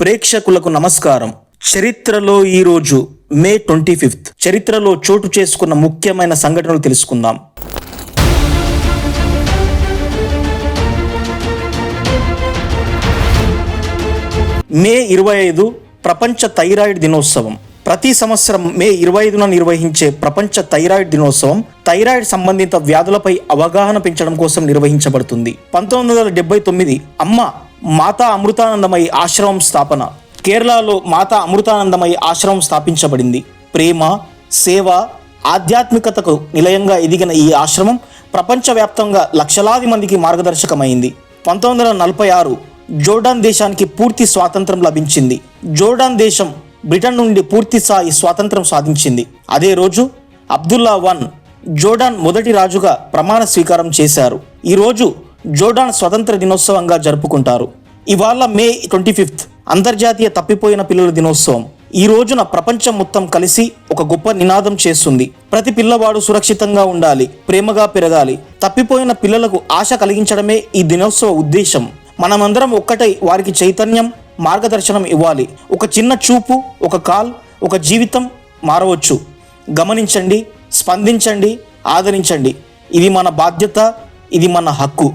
ప్రేక్షకులకు నమస్కారం. చరిత్రలో ఈరోజు మే ట్వంటీ ఫిఫ్త్. చరిత్రలో చోటు చేసుకున్న ముఖ్యమైన సంఘటనలు తెలుసుకుందాం. మే ఇరవై ఐదు ప్రపంచ థైరాయిడ్ దినోత్సవం. ప్రతి సంవత్సరం మే ఇరవై ఐదున నిర్వహించే ప్రపంచ థైరాయిడ్ దినోత్సవం థైరాయిడ్ సంబంధిత వ్యాధులపై అవగాహన పెంచడం కోసం నిర్వహించబడుతుంది. పంతొమ్మిది వందల డెబ్బై తొమ్మిది అమ్మ మాతా అమృతానందమై ఆశ్రమం స్థాపన. కేరళలో మాతా అమృతానందమై ఆశ్రమం స్థాపించబడింది. ప్రేమ సేవ ఆధ్యాత్మికతకు నిలయంగా ఎదిగిన ఈ ఆశ్రమం ప్రపంచవ్యాప్తంగా లక్షలాది మందికి మార్గదర్శకమైంది. పంతొమ్మిది వందల నలభై ఆరు జోర్డాన్ దేశానికి పూర్తి స్వాతంత్రం లభించింది. జోర్డాన్ దేశం బ్రిటన్ నుండి పూర్తి స్థాయి స్వాతంత్రం సాధించింది. అదే రోజు అబ్దుల్లా వన్ జోర్డాన్ మొదటి రాజుగా ప్రమాణ స్వీకారం చేశారు. ఈరోజు జోర్డాన్ స్వతంత్ర దినోత్సవంగా జరుపుకుంటారు. ఇవాళ మే ట్వంటీ ఫిఫ్త్ అంతర్జాతీయ తప్పిపోయిన పిల్లల దినోత్సవం. ఈ రోజున ప్రపంచం మొత్తం కలిసి ఒక గొప్ప నినాదం చేస్తుంది. ప్రతి పిల్లవాడు సురక్షితంగా ఉండాలి ప్రేమగా పెరగాలి. తప్పిపోయిన పిల్లలకు ఆశ కలిగించడమే ఈ దినోత్సవ ఉద్దేశం. మనమందరం ఒక్కటై వారికి చైతన్యం మార్గదర్శనం ఇవ్వాలి. ఒక చిన్న చూపు ఒక కాల్ ఒక జీవితం మారవచ్చు. గమనించండి స్పందించండి ఆదరించండి. ఇది మన బాధ్యత ఇది మన హక్కు.